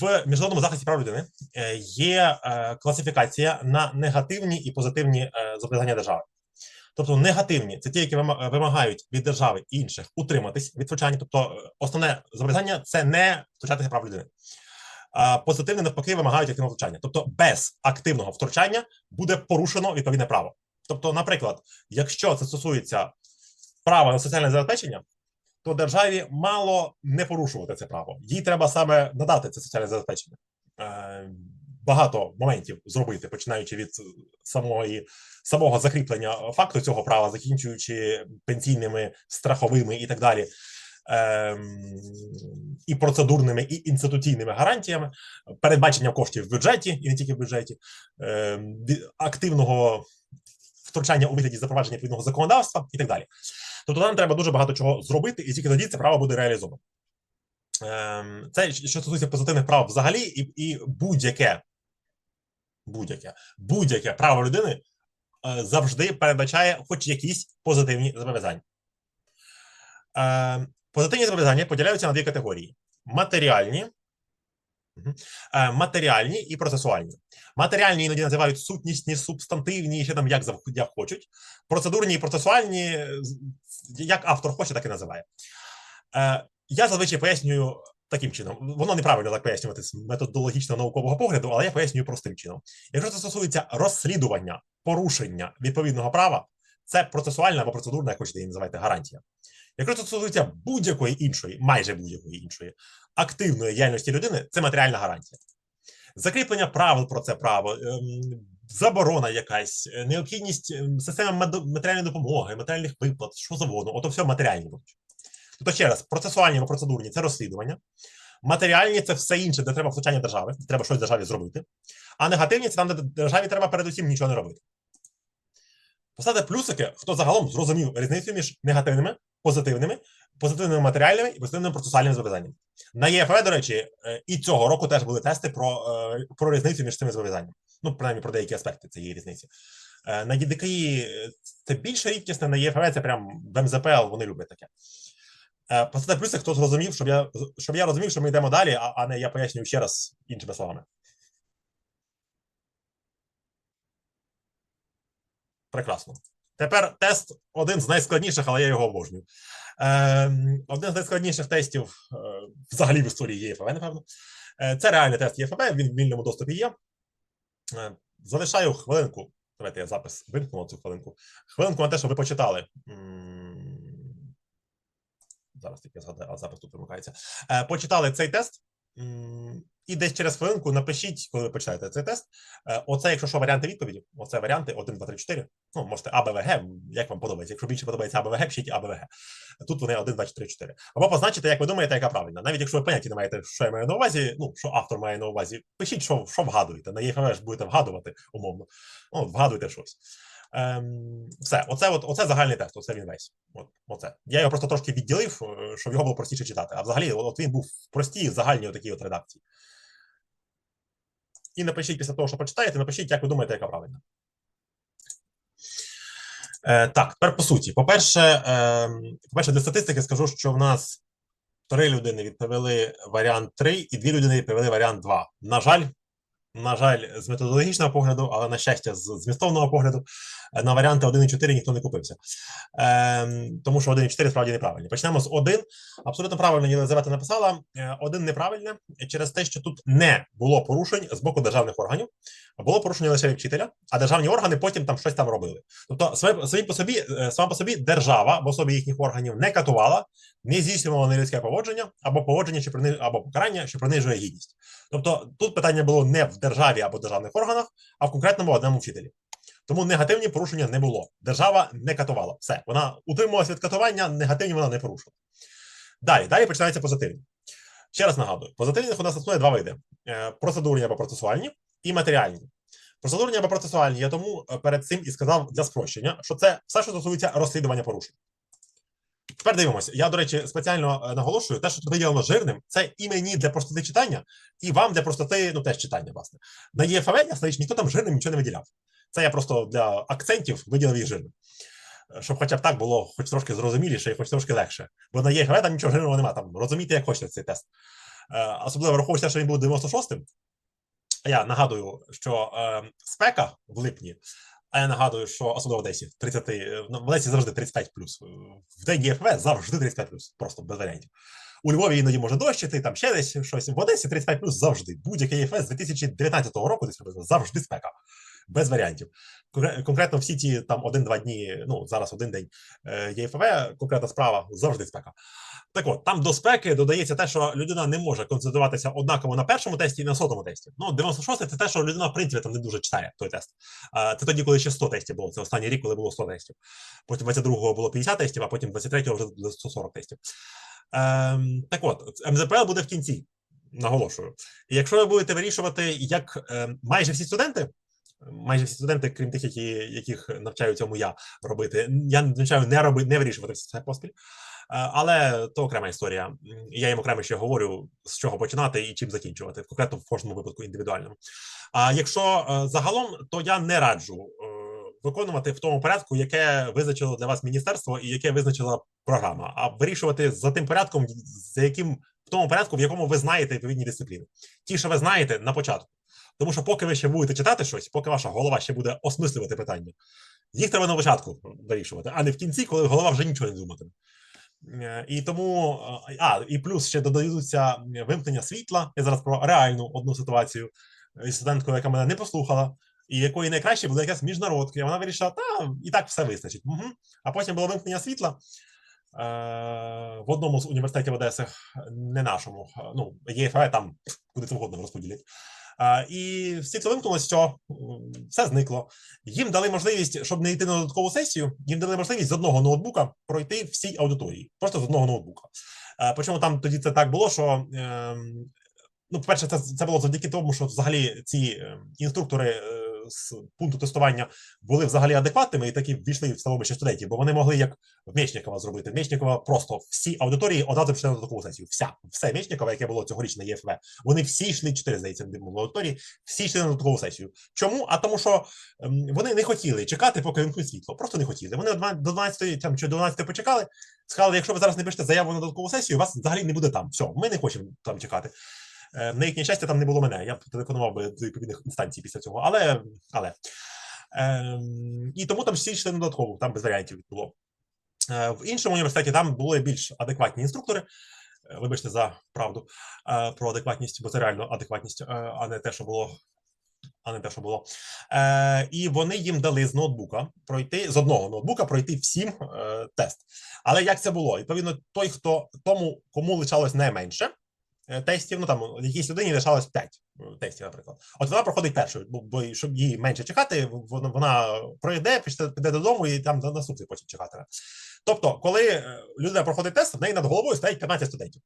В міжнародному захисті прав людини е, є е, класифікація на негативні і позитивні е, зобов'язання держави. Тобто негативні це ті, які вимагають від держави інших утриматись від втручання. Тобто, основне зобов'язання це не втручатися прав людини. А позитивні навпаки вимагають активного втручання. Тобто, без активного втручання буде порушено відповідне право. Тобто, наприклад, якщо це стосується права на соціальне забезпечення, то державі мало не порушувати це право. Їй треба саме надати це соціальне забезпечення. Е, Багато моментів зробити, починаючи від самого, самого закріплення факту цього права, закінчуючи пенсійними, страховими і так далі. ем, І процедурними, і інституційними гарантіями, передбачення коштів в бюджеті і не тільки в бюджеті, ем, активного втручання у вигляді запровадження відповідного законодавства і так далі. Тобто нам треба дуже багато чого зробити, і тільки тоді це право буде реалізовано. Ем, Це що стосується позитивних прав взагалі, і, і будь-яке, будь-яке, будь-яке право людини е, завжди передбачає хоч якісь позитивні зобов'язання. Ем, Позитивні зобов'язання поділяються на дві категорії: матеріальні, матеріальні і процесуальні. Матеріальні іноді називають сутнісні, субстантивні, ще там як, як хочуть. Процедурні і процесуальні, е, як автор хоче, так і називає. Е, я зазвичай пояснюю таким чином. Воно неправильно так пояснювати з методологічно-наукового погляду, але я пояснюю простим чином. Якщо це стосується розслідування порушення відповідного права, це процесуальна або процедурна, як хочете її називайте, гарантія. Якщо це стосується будь-якої іншої, майже будь-якої іншої активної діяльності людини, це матеріальна гарантія. Закріплення правил про це право, ем, заборона якась, е, необхідність ем, системи матеріальної допомоги, матеріальних виплат, що завгодно, ото все матеріальні будуть. Тобто, ще раз, процесуальні або процедурні це розслідування, матеріальні це все інше, де треба втручання держави, де треба щось державі зробити. А негативні це там, де державі треба передусім нічого не робити. Поставте плюсики, хто загалом зрозумів різницю між негативними, позитивними, позитивними матеріальними і позитивними процесуальними зобов'язаннями. На ЄФВ, до речі, е, і цього року теж були тести про, е, про різницю між цими зобов'язаннями. Ну, принаймні про деякі аспекти цієї різниці. Е, На ЄДКІ це більше рідкісне, на ЄФВ це прям в МЗПЛ, вони люблять таке. Поставте плюси, хто зрозумів, щоб я, щоб я розумів, що ми йдемо далі, а, а не я пояснюю ще раз іншими словами. Прекрасно. Тепер тест один з найскладніших, але я його обожнюю. Е, один з найскладніших тестів е, взагалі в історії ЄФВ, напевно. Е, це реальний тест ЄФВ, він в вільному доступі є. Е, залишаю хвилинку. Давайте я запис вимкну цю хвилинку. Хвилинку на те, щоб ви почитали. Зараз тільки згадаю, а запис тут вимикається. Е, почитали цей тест. І десь через хвилинку напишіть, коли ви почитаєте цей тест. Е, Оце, якщо що, варіанти відповіді. Оце варіанти 1, 2, 3, 4. Ну, можете А, Б, В, Г, як вам подобається. Якщо більше подобається А, Б, В, пишіть А, Б, В, Г. Тут вони 1, 2, 4, 4. Або позначите, як ви думаєте, яка правильна. Навіть якщо ви поняття не маєте, що я маю на увазі, ну, що автор має на увазі, пишіть, що, що вгадуєте. На ЄФВ ж будете вгадувати, умовно. Ну, вгадуйте щось. Ем, все, оце, от, оце загальний тест, оце він весь. От, оце. Я його просто трошки відділив, е, щоб його було простіше читати. А взагалі, от він був в простій, загальній такій от редакції. І напишіть після того, що почитаєте, напишіть, як ви думаєте, яка правильна. Е, так, тепер по суті. По-перше, е, по-перше, для статистики скажу, що в нас три людини відповіли варіант 3 і дві людини відповіли варіант 2. На жаль, на жаль, з методологічного погляду, але на щастя, з змістовного погляду, е, на варіанти 1 і 4 ніхто не купився. Е, тому що 1 і 4 справді неправильні. Почнемо з 1. Абсолютно правильно Єлизавета написала. Е, Один неправильне через те, що тут не було порушень з боку державних органів, було порушення лише вчителя, а державні органи потім там щось там робили. Тобто, самі по собі, е, сама по собі держава в особі їхніх органів не катувала, не здійснювала нелюдське поводження або поводження, що приниж... або покарання, що принижує гідність. Тобто, тут питання було не в державі або державних органах, а в конкретному одному вчителі. Тому негативні порушення не було. Держава не катувала. Все, вона утримувалася від катування, негативні вона не порушила. Далі, далі починаються позитивні. Ще раз нагадую: позитивних у нас існує два види: Е, процедурні або процесуальні і матеріальні. Процедурні або процесуальні, я тому е, перед цим і сказав для спрощення, що це все, що стосується розслідування порушень. Тепер дивимося. Я, до речі, спеціально е, наголошую, те, що тут виділено жирним, це і мені для простоти читання, і вам для простоти, ну теж читання, власне. На ЄФВ, ясна річ, ніхто там жирним нічого не виділяв. Це я просто для акцентів виділив їх жирним. Е, Щоб хоча б так було хоч трошки зрозуміліше і хоч трошки легше. Бо на ЄФВ там нічого жирного немає. Там розумійте, як хочете цей тест. Е, особливо враховуючи, що він був 96-м. Я нагадую, що е, спека в липні, а я нагадую, що особливо в Одесі 30, е, ну, в Одесі завжди 35 плюс. В день ЄФВ завжди 35 плюс, просто без варіантів. У Львові іноді може дощити, там ще десь щось. В Одесі 35 плюс завжди. Будь-який ЄФС з 2019 року десь приблизно завжди спека. Без варіантів. Конкретно всі ті там один-два дні, ну зараз один день е, ЄФВ, конкретна справа завжди спека. Так от, там до спеки додається те, що людина не може концентруватися однаково на першому тесті і на сотому тесті. Ну, 96 це те, що людина, в принципі, там не дуже читає той тест. Це тоді, коли ще 100 тестів було. Це останній рік, коли було 100 тестів. Потім 22-го було 50 тестів, а потім 23-го вже було 140 тестів. Ем, так от, МЗПЛ буде в кінці, наголошую. І якщо ви будете вирішувати, як ем, майже всі студенти, майже всі студенти, крім тих, які, яких навчаю цьому я робити, я навчаю не робити, не вирішувати все поспіль. Але то окрема історія. Я їм окремо ще говорю, з чого починати і чим закінчувати, конкретно в кожному випадку індивідуальному. А якщо е, загалом, то я не раджу е, виконувати в тому порядку, яке визначило для вас міністерство і яке визначила програма, а вирішувати за тим порядком, за яким в тому порядку, в якому ви знаєте відповідні дисципліни. Ті, що ви знаєте на початку. Тому що поки ви ще будете читати щось, поки ваша голова ще буде осмислювати питання, їх треба на початку вирішувати, а не в кінці, коли голова вже нічого не думатиме. Е, І тому, е, а, і плюс ще додаються вимкнення світла. Я зараз про реальну одну ситуацію із студенткою, яка мене не послухала, і якої найкраще була якась міжнародка. Вона вирішила, та і так все вистачить. Угу. А потім було вимкнення світла в одному з університетів Одеси, не нашому. е, Ну, ЄФА там куди завгодно розподілять. Е, і світло вимкнулося, все, м, все зникло. Їм дали можливість, щоб не йти на додаткову сесію, їм дали можливість з одного ноутбука пройти всій аудиторії, просто з одного ноутбука. Е, Причому там тоді це так було, що ем, ну, по-перше, це, це було завдяки тому, що взагалі ці ем, інструктори е, з пункту тестування були взагалі адекватними і такі ввійшли в становище студентів, бо вони могли як в Мечникова зробити. В просто всі аудиторії одразу пішли на додаткову сесію. Вся все Мечникова, яке було цьогоріч на ЄФВ, вони всі йшли чотири, здається, було аудиторії, всі йшли на додаткову сесію. Чому? А тому, що ем, вони не хотіли чекати, поки вимкнуть світло. Просто не хотіли. Вони до 12 до 12 там, чи до 12 почекали, сказали, якщо ви зараз не пишете заяву на додаткову сесію, вас взагалі не буде там. Все, ми не хочемо там чекати. Е, На їхнє щастя, там не було мене. Я телефонував би до відповідних інстанцій після цього. Але, але. Ем, і тому там всі йшли на там без варіантів було. Е, В іншому університеті там були більш адекватні інструктори. Е, Вибачте за правду про адекватність, бо це реально адекватність, а не те, що було. А не те, що було. Е, і вони їм дали з ноутбука пройти з одного ноутбука пройти всім е, тест. Але як це було? Відповідно, той, хто тому, кому лишалось найменше тестів, ну там якійсь людині лишалось 5 тестів, наприклад. От вона проходить першою, бо, щоб їй менше чекати, вона, вона пройде, піде, додому і там на наступний потім чекатиме. Тобто, коли е, людина проходить тест, в неї над головою стоять 15 студентів.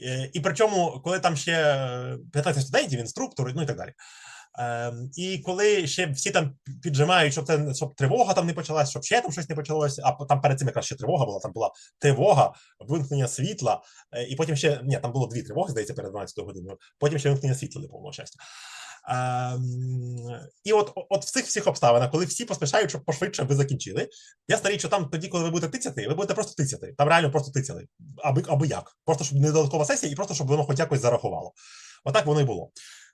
Е, І причому, коли там ще е, 15 студентів, інструктори, ну і так далі. Ем, І коли ще всі там піджимають, щоб це щоб тривога там не почалась, щоб ще там щось не почалося, а там перед цим якраз ще тривога була, там була тривога, вимкнення світла, е, і потім ще ні, там було дві тривоги, здається, перед 12 годиною, потім ще вимкнення світла до повного щастя. Ем, і от, от в цих всіх обставинах, коли всі поспішають, щоб пошвидше ви закінчили, я старий, що там тоді, коли ви будете тицяти, ви будете просто тицяти. Там реально просто тицяли. Аби, аби як. Просто щоб не додаткова сесія, і просто щоб воно хоч якось зарахувало. Отак воно і було.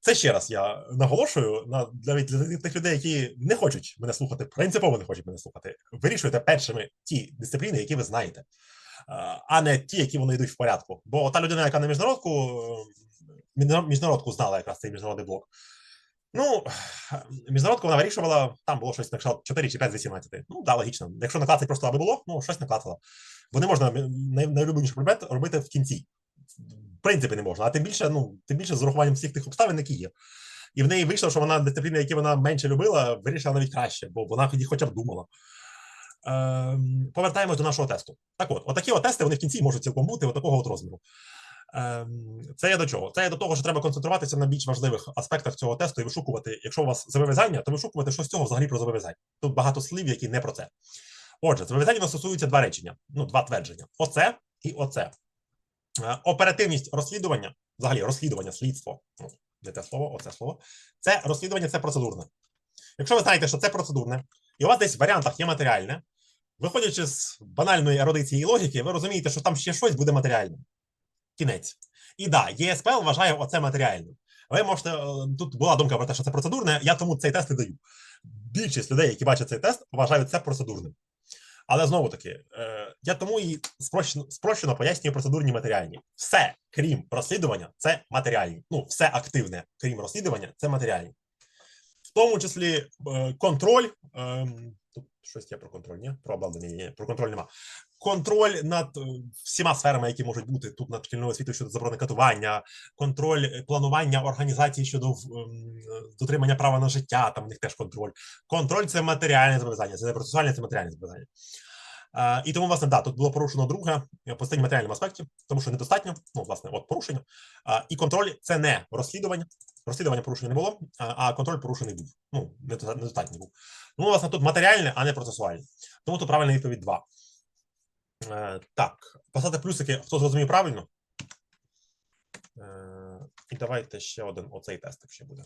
Це ще раз я наголошую на навіть для тих людей, які не хочуть мене слухати, принципово не хочуть мене слухати. Вирішуйте першими ті дисципліни, які ви знаєте, а- не ті, які вони йдуть в порядку. Бо та людина, яка на міжнародку, е, міжнародку знала якраз цей міжнародний блок. Ну, міжнародку вона вирішувала, там було щось на кшталт 4 чи 5 з 18. Ну, да, логічно. Якщо наклацать просто аби було, ну щось наклацала. Бо не можна най- найулюбленіший предмет робити в кінці. В принципі, не можна, а тим більше, ну, тим більше з урахуванням всіх тих обставин, які є. І в неї вийшло, що вона дисципліни, які вона менше любила, вирішила навіть краще, бо вона їх хоча б думала. Ем, повертаємось до нашого тесту. Так от, отакі от тести вони в кінці можуть цілком бути отакого от розміру. Ем, Це є до чого? Це є до того, що треба концентруватися на більш важливих аспектах цього тесту і вишукувати, якщо у вас зобов'язання, то вишукувати, що з цього взагалі про зобов'язання. Тут багато слів, які не про це. Отже, зобов'язання стосуються два речення, ну, два твердження: оце і оце. Е, Оперативність розслідування, взагалі розслідування, слідство, не те слово, оце слово. Це розслідування, це процедурне. Якщо ви знаєте, що це процедурне, і у вас десь в варіантах є матеріальне, виходячи з банальної ерудиції і логіки, ви розумієте, що там ще щось буде матеріальним. Кінець. І да, ЄСПЛ вважає оце матеріальним. Ви можете е, тут була думка про те, що це процедурне. Я тому цей тест не даю. Більшість людей, які бачать цей тест, вважають це процедурним. Але знову таки, е, я тому і спрощено, спрощено пояснюю процедурні матеріальні. Все, крім розслідування, це матеріальні. Ну, все активне, крім розслідування, це матеріальні. В тому числі е, контроль. е, Тут щось є про контроль, ні? Про обладнання, ні, про контроль нема. Контроль над е, всіма сферами, які можуть бути тут над шкільною освітою щодо заборони катування, контроль е, планування організації щодо дотримання права на життя, там в них теж контроль. Контроль це матеріальне зобов'язання, це не процесуальне, це матеріальне зобов'язання. І тому, власне, да, тут було порушено друге е, по статті матеріальному аспекті, тому що недостатньо, ну, власне, от порушення. І контроль це не розслідування. Розслідування порушення не було, а- контроль порушений був. Ну, недоста- недостатньо був. Ну, власне, тут матеріальне, а не процесуальне. Тому тут правильна відповідь 2. Е, так, поставте плюсики, хто зрозумів правильно. Е, і давайте ще один оцей тестик ще буде.